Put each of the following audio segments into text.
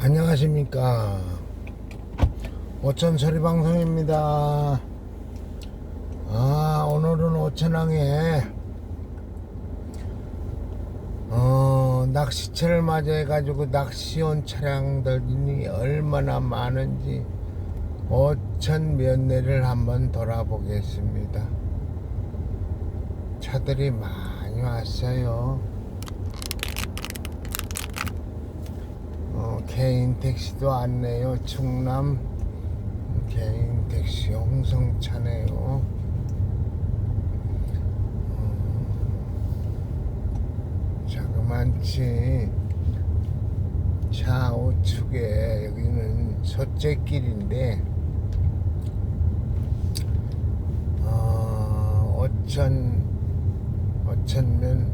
안녕하십니까. 오천 처리 방송입니다. 아 오늘은 오천항에 어 낚시채를 맞이해 가지고 낚시 온 차량들이 얼마나 많은지 오천 면내를 한번 돌아보겠습니다. 차들이 많이 왔어요 어, 개인 택시도 왔네요. 충남 개인 택시 홍성차네요. 음, 자그만치 좌우측에 여기는 소재길인데 어, 어천 어천면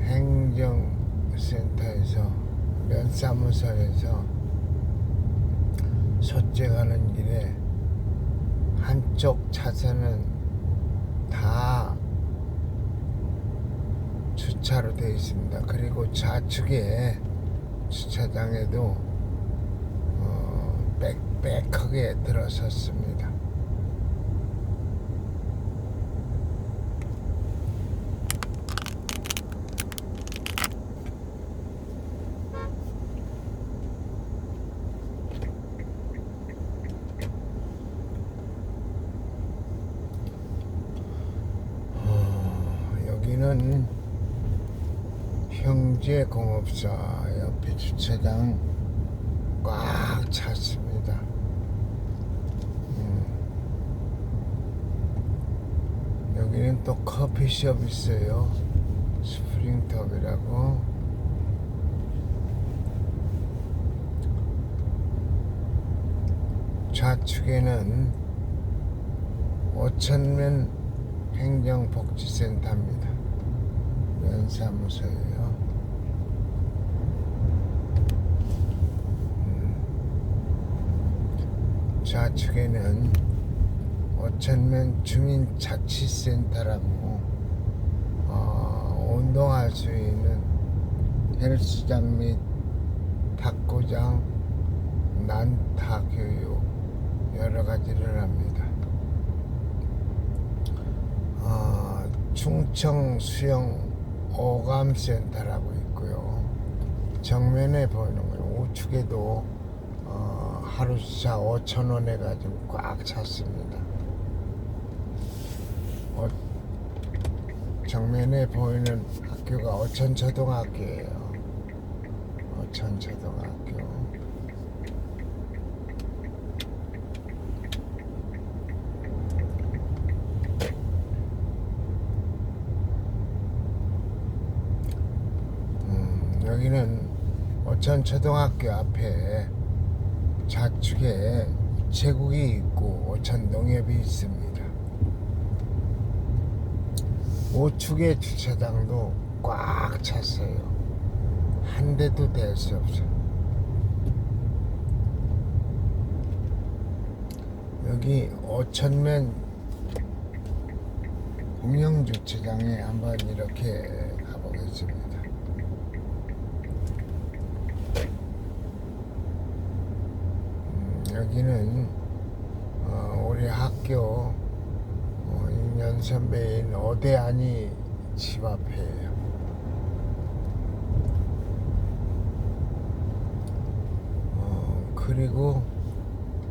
행정 센터에서 면 사무소에서 소재 가는 길에 한쪽 차선은 다 주차로 되어 있습니다. 그리고 좌측에 주차장에도 어, 빽빽하게 들어섰습니다. 어, 여기는 형제 공업사 옆에 주차장 꽉 찼습니다. 음. 여기는 또 커피숍 있어요. 스프링톱이라고. 좌측에는 오천면 행정복지센터입니다. 면사무소예요. 음. 좌측에는 오천면 주민자치센터라고 어, 운동할 수 있는 헬스장 및 탁구장, 난타 교육 여러 가지를 합니다. 어, 충청 수영 오감센터라고 있고요. 정면에 보이는 건 우측에도 어, 하루차 5천 원 해가지고 꽉 찼습니다. 어, 정면에 보이는 학교가 어천초등학교예요. 어천초등학교. 음, 여기는 어천 초등학교 앞에 좌측에 제국이 있고 오천 농협이 있습니다. 우측의 주차장도 꽉 찼어요. 한 대도 댈 수 없어요. 여기 오천면 공영주차장에 한번 이렇게 가보겠습니다. 음, 여기는 어, 우리 학교 어, 2년 선배인 오대안이 집 앞이에요. 어, 그리고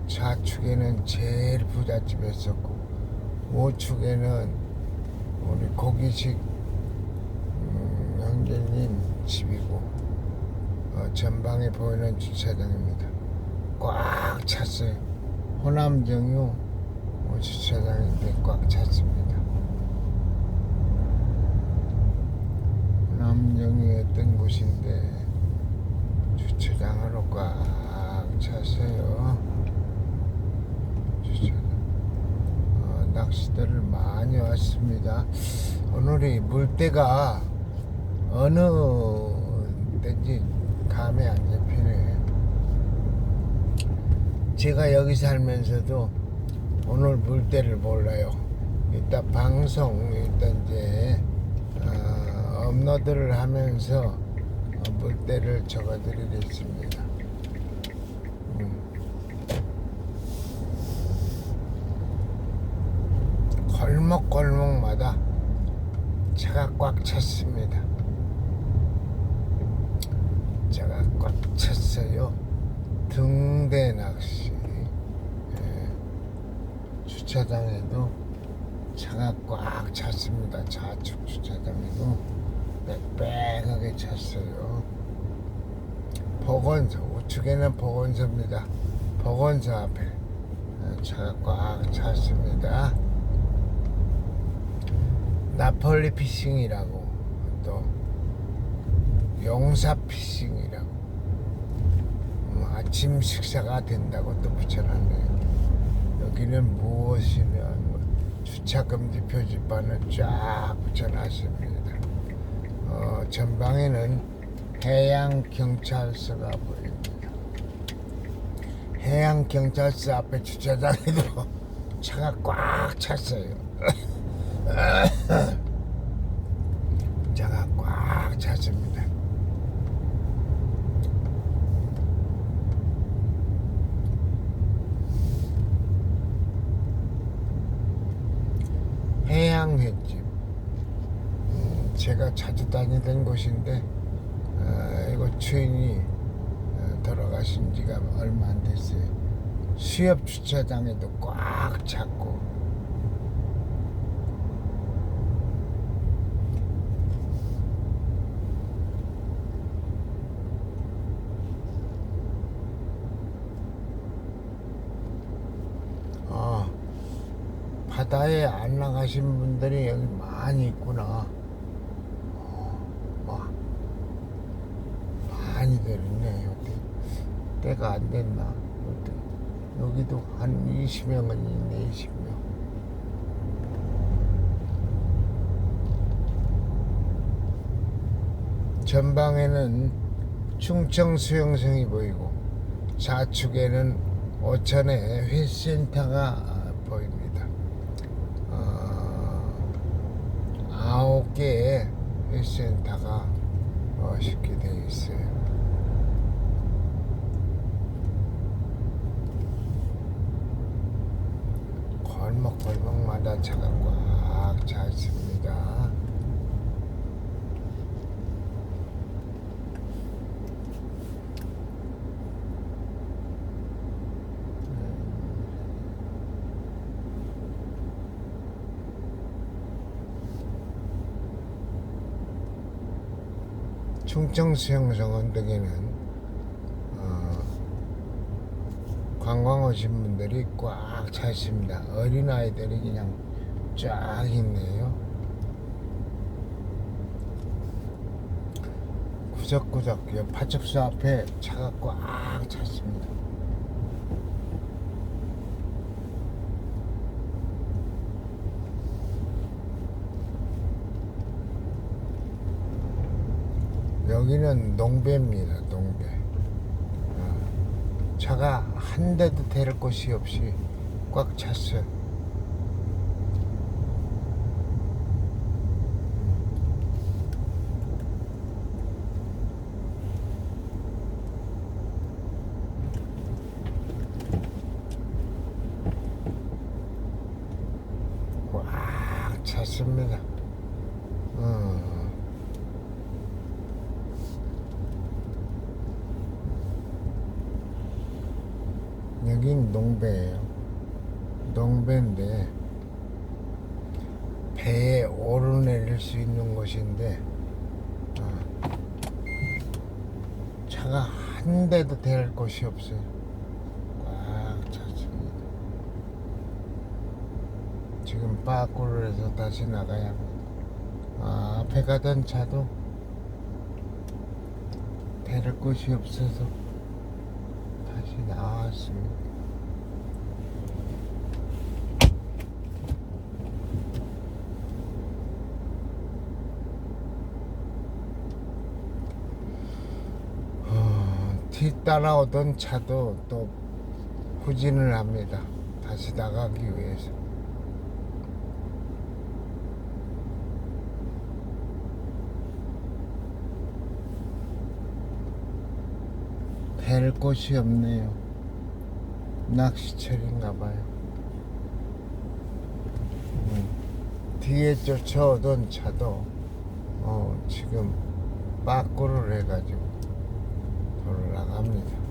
좌측에는 제일 부잣집에 있었고 우측에는 우리 고기식 음, 형제님 집이고 어, 전방에 보이는 주차장입니다. 꽉 찼어요. 호남정유 어, 주차장인데 꽉 찼습니다. 호남정유에 뜬 곳인데 주차장으로 꽉 찼어요. 주차장. 어, 낚시대를 많이 왔습니다. 오늘이 물때가 어느 때인지 감이 안 잡히네. 제가 여기 살면서도 오늘 물때를 몰라요. 이따 방송, 일단 이제, 어, 업로드를 하면서 어, 물때를 적어드리겠습니다. 음. 골목골목마다 차가 꽉 찼습니다. 차가 꽉 찼어요. 등대 낚시. 예. 주차장에도 차가 꽉 찼습니다. 좌측 주차장에도 빽빽하게 찼어요. 보건소, 우측에는 보건소입니다. 보건소 앞에 어, 차가 꽉 찼습니다. 나폴리 피싱이라고 또 용사 피싱이라고 음, 아침 식사가 된다고 또 붙여놨네요. 여기는 무엇이면 뭐 주차금지 표지판을 쫙 붙여놨습니다. 어, 전방에는 해양 경찰서가 보입니다. 해양 경찰서 앞에 주차장에도 차가 꽉 찼어요. 차가 꽉 찼습니다. 해양 횟집. 음, 제가 자주 다니던 곳인데 어, 이거 주인이 어, 돌아가신 지가 얼마 안 됐어요. 수협 주차장에도 꽉 찼고 아, 바다에 안 나가신 분들이 여기 많이 있구나. 어, 와, 많이들 있네, 여기. 때가 안 됐나? 여기. 여기도 한 20명은 있네, 20명. 전방에는 충청 수영성이 보이고 좌측에는 오천의 회센터가 보입니다. 어, 개의 회센터가 멋있게 되어 있어요. 골목 골목마다 차가 꽉차 있습니다. 충청수영성 언덕에는 어, 관광 오신 분들이 꽉 차 있습니다. 어린 아이들이 그냥 쫙 있네요. 구석구석 여 파첩소 앞에 차가 꽉 찼습니다. 여기는 농배입니다. 농배. 어, 차가 한 대도 데릴 곳이 없이 꽉 찼어요. 꽉 찼습니다. 어. 여긴 농배예요. 농배인데 배에 오르내릴 수 있는 곳인데 어, 차가 한 대도 될 곳이 없어요. 꽉 찼습니다. 지금 빠꾸를 해서 다시 나가야 합니다. 아, 앞에 가던 차도 대를 곳이 없어서 다시 나왔습니다. 어, 뒤 따라오던 차도 또 후진을 합니다. 다시 나가기 위해서. 될 곳이 없네요. 낚시철인가 봐요. 음, 뒤에 쫓아오던 차도 어, 지금 빠꾸를 해가지고 돌아갑니다.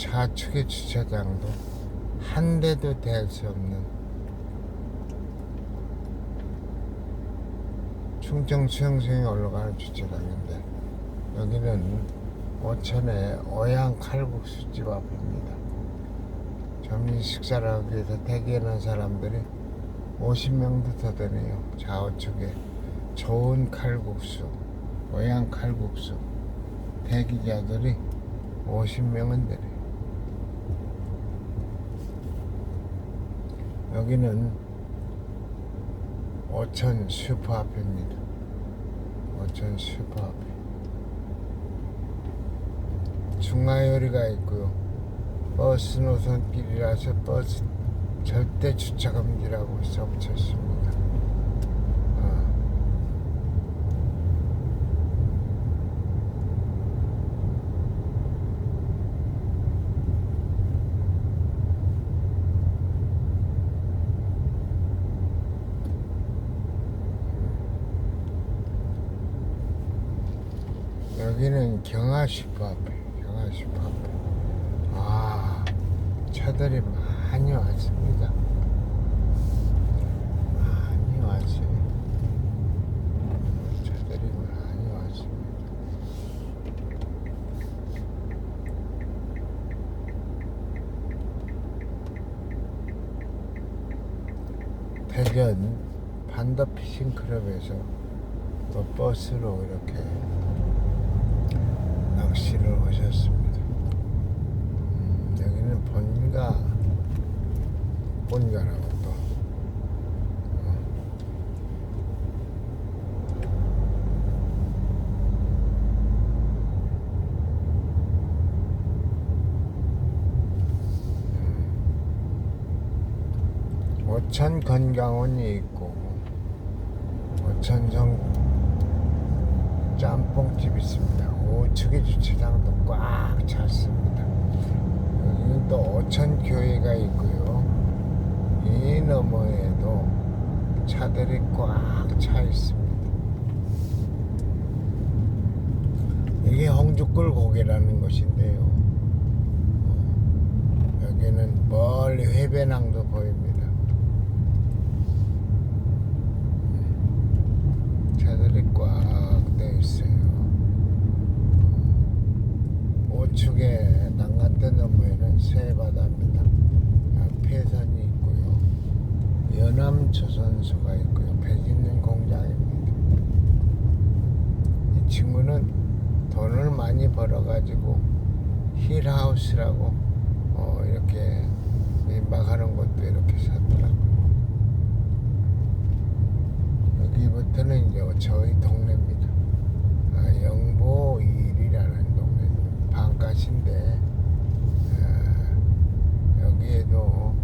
좌측의 주차장도 한 대도 댈 수 없는 충청 수영수에 올라가는 주차장인데 여기는 오천의 어양 칼국수집 앞입니다. 점심 식사를 하기 위해서 대기하는 사람들이 50명도 더 되네요. 좌우측에 좋은 칼국수, 어양 칼국수 대기자들이 50명은 되네요. 여기는 어천 슈퍼 앞입니다. 어천 슈퍼 앞에 중화요리가 있고요. 버스 노선길이라서 버스 절대 주차 금지라고 써붙였습니다. 11시 앞에 11시 앞에 아 차들이 많이 왔습니다. 많이 왔지 차들이 많이 왔습니다. 대전 반더 피싱 클럽에서 버스로 이렇게 낚시를 오셨습니다. 음, 여기는 본가, 본가라고 또. 어. 음. 오천 건강원이 있고, 오천성 짬뽕집 있습니다. 우측에 주차장도 꽉 찼습니다. 여기는 또 오천 교회가 있고요. 이 너머에도 차들이 꽉 차 있습니다. 이게 홍주골 고개라는 곳인데요. 어, 여기는 멀리 회배낭도 보입니다. 차들이 꽉돼 있어요. 우측에 난간대 너머에는 새바다입니다. 폐선이 있고요. 연암조선소가 있고요. 배 짓는 공장입니다. 이 친구는 돈을 많이 벌어가지고 힐하우스라고 어, 이렇게 민박하는 것도 이렇게 샀더라고요. 여기부터는 이제 저희 동네입니다. 아, 영보 일이라는 방가시인데 아, 여기에도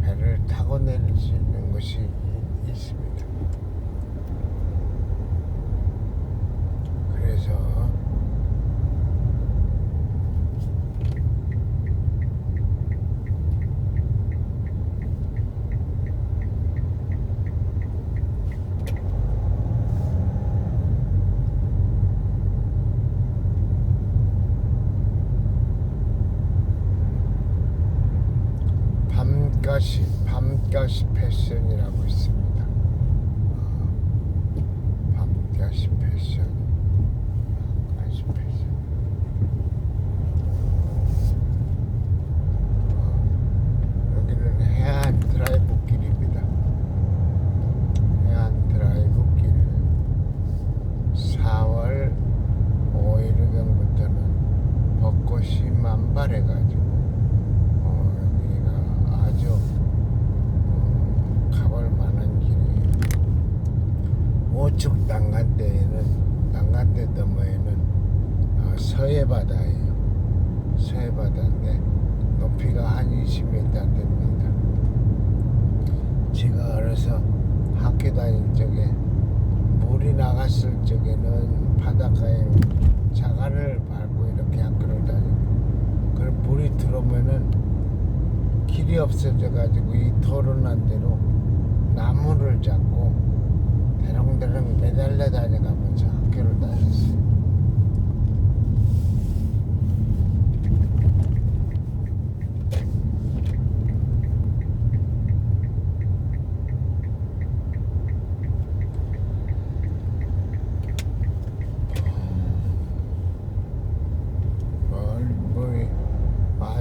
배를 타고 내릴 수 있는 곳이 이- 있습니다. 그래서 밤가시 밤가시 패션이라고 있어요. 우측 난간대에는 난간대 너머에는 어, 서해바다예요. 서해바다인데 높이가 한 20m 됩니다. 제가 어려서 학교 다닐 적에 물이 나갔을 적에는 바닷가에 자갈을 밟고 이렇게 학교를 다니고 그럼 물이 들어오면은 길이 없어져 가지고 이 토론한 대로 나무를 잡고 대롱대롱 매달려 다녀가면서 학교를 다녔어요.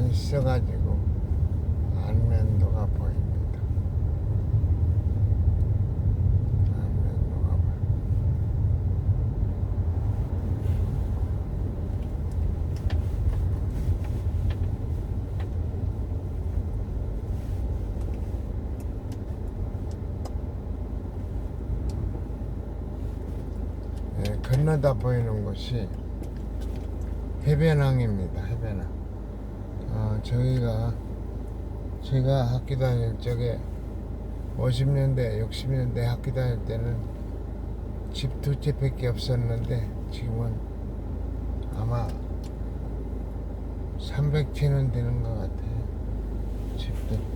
멀리 많이 써가지고 안면도가 보입니다. 안면도가 보입니다. 예, 건너다 보이는 곳이 해변항입니다. 해변항. 어, 저희가 제가 학교 다닐 적에 50년대, 60년대 학교 다닐 때는 집 두 채밖에 없었는데 지금은 아마 300채는 되는 것 같아요. 집들.